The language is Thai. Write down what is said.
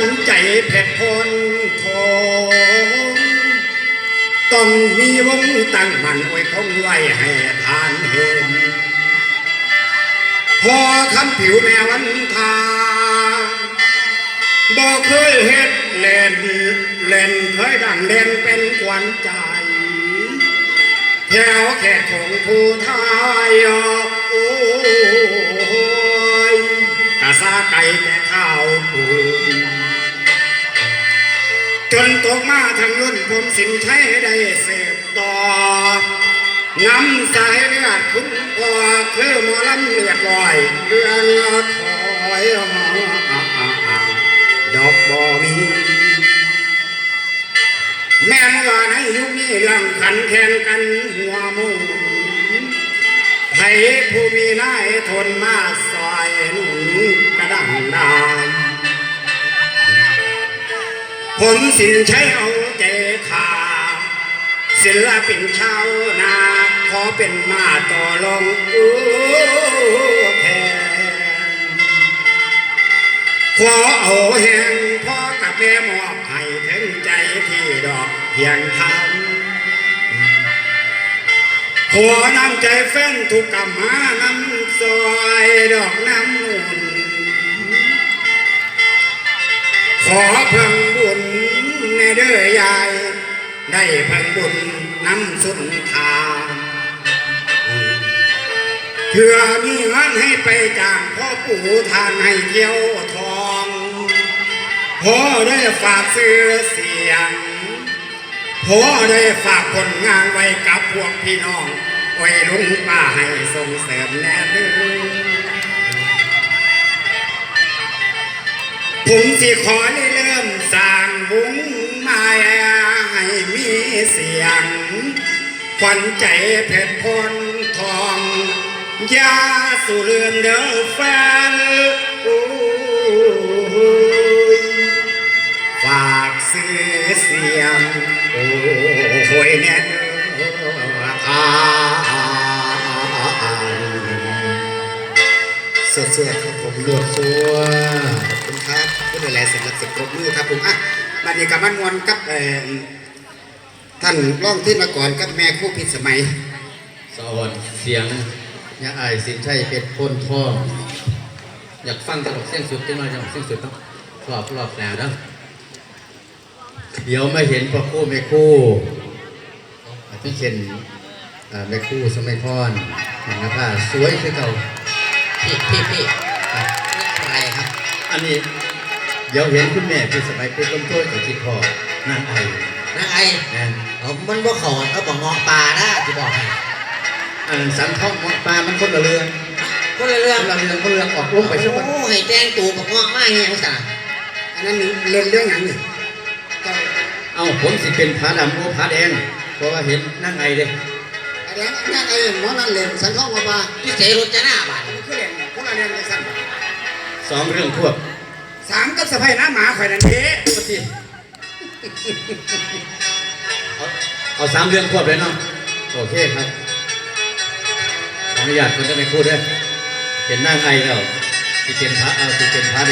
วันใจเพชรพลทองต้องมีวงตั้งมันไว้คงไว้ให้ทานเห็นพอคำผิวแม่วันทาบอกเคยเฮ็ดเล่นเล่นเคยดังเล่นเป็นควันใจ แถวแขกของผู้ไทยโอ้ยกะซาไก่แต่ข้าวปู จนตกมาทางรุ่นผมสินใช้ได้เสพต่อน้ำสายเลือดคุณพ่อคือหมอลำเลือดลอยเรือนถอยดอกบ่มีแม่นว่าในยุคนี้เรื่องขันแข่งกันหัวมุนไผผู้มีนายทนมาซอยหนุนกระดังดา ผมสินใช้เอาใจขาศิลปินชาวนา ขอเป็นมาต่อรองอู้แทนขอเอาแห่งพ่อกับแม่มอบให้ถึงใจที่ดอกเพียงทำหัวน้ำใจแฟนทุกกำหานำซอยดอกน้ำ ขอเพิ่งบุญในเด้อยาย ได้เพิ่งบุญน้ำสุนทานเพื่อมีเงินให้ไปจางพ่อปู่ทางให้เที่ยวทองพ่อได้ฝากซื้อเสียงพ่อได้ฝากผลงานไว้กับพวกพี่น้องไว้ลุงป้าให้ส่งเสริมแน่ดื้อ ผมสิขอได้เริ่มสร้างบุญมาให้มีเสียงขวัญใจเพชรพลทองยาสู่เรือนเด้อแฟนโอ้ยฝากซื้อเสียงโอ้ยแน่ สดๆครับผมเลือกซัวขอบคุณครับผู้ดูแลสำหรับสิบครบมือครับผมอะบัดนี้กับมันมวนกับเอ่อท่านร้องที่มาก่อนกับแม่คู่ผิดสมัยสะออนเสียงยาอายสินชัยเป็นคนทองอยากฟังตลกเส้นสุดจังเลยจังเส้นสุดต้องรอบรอบแล้วนะเดี๋ยวไม่เห็นพ่อคู่แม่คู่พี่เช่นแม่คู่สมัยพรนะครับสวยคือเก่า พี่พี่พี่นี่อะไรครับ อันนี้ เดี๋ยวเห็นคุณแม่พี่สมัยเป็นต้นต้นกับจิตพ่อนางไอนะไอ้นั่นเอามันบ่เขอเขาบอกงอปลานะที่บอกให้อันนั้นสันทองมองปลามันคนละเรื่องคนละเรื่คองนละเรื่องคนละเรื่องออกลงไปสักวันโอ้ให้แจ้งตูบอกงอมาเฮียงสาอันนั้นเล่นเรื่องหยังนี่เจ้าเอาผมสิเป็นผาดำโอ้ผาแดงเพราะว่าเห็นนั่งไงเลยอันนั้นอันนั้นไอ้หมอนั่นเล่นสันทองมาบาพี่เสรุจนาบาทอั นนี้คือเล่นคนละเล่นจังซั่นสองเรื่องควบสามกับสะพายน้าหมาข่อยนั่นเด้ก็ที่เอาเอาสามเรื่องควบเลยเนาะโอเคครับขออนุญาตคนจะไม่พูดด้วยเห็นนั่งไงแล้วที่เป็นพระเอาที่เป็นพระ